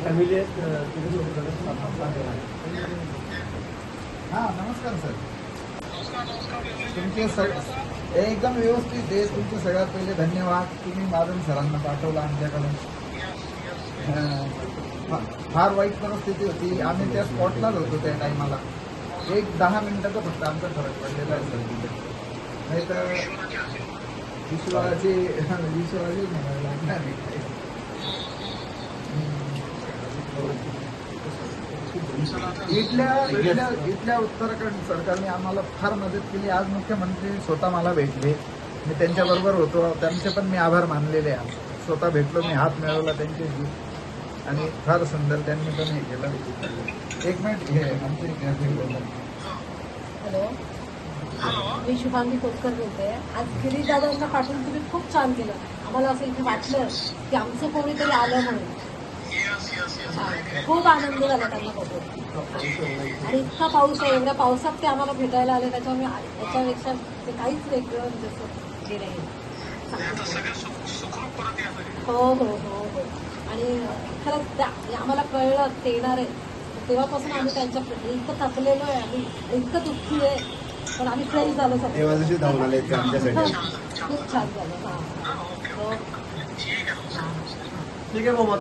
Family आहेत नमस्कार sir. तुमचे सग एकदम व्यवस्थित आहे. तुमचे सगळ्यात पहिले धन्यवाद. तुम्ही माधव सरांना पाठवलं आमच्याकडून. फार वाईट परिस्थिती होती. आम्ही त्या स्पॉटलाच होतो त्या टायमाला एक दहा मिनिटाचा फक्त आमचा फरक पडलेला आहे सर तिथे. नाही तर ईश्वराची ईश्वराची म्हणायला लागणार नाही. इथल्या इथल्या इथल्या उत्तराखंड सरकारने आम्हाला फार मदत केली. आज मुख्यमंत्री स्वतः मला भेटले. मी त्यांच्याबरोबर होतो. त्यांचे पण मी आभार मानलेले आहे. स्वतः भेटलो मी हात मिळवला त्यांच्याशी. आणि फार सुंदर त्यांनी पण हे केलं. एक मिनिट हे आमचे हॅलो. मी शुभांगी कोतकर बोलते. आज गिरीश दादांना पाठवून तुम्ही खूप छान केलं. आम्हाला असं इथे वाटलं की आमचं कोणीतरी आलं म्हणून. खूप आनंद झाला त्यांना बघून. आणि इतका पाऊस आहे एवढ्या पावसात ते आम्हाला भेटायला आले त्याच्यामुळे त्याच्यापेक्षा ते काहीच वेगळं म्हणजे असं हे नाही. हो हो हो हो. आणि खरंच त्या आम्हाला कळलं ते येणार आहे तेव्हापासून आम्ही त्यांच्या इतकं थकलेलो आहे आम्ही इतकं दुःखी आहे. पण आम्ही फ्रेश झालो खूप छान झालं. हा. हो ठीक आहे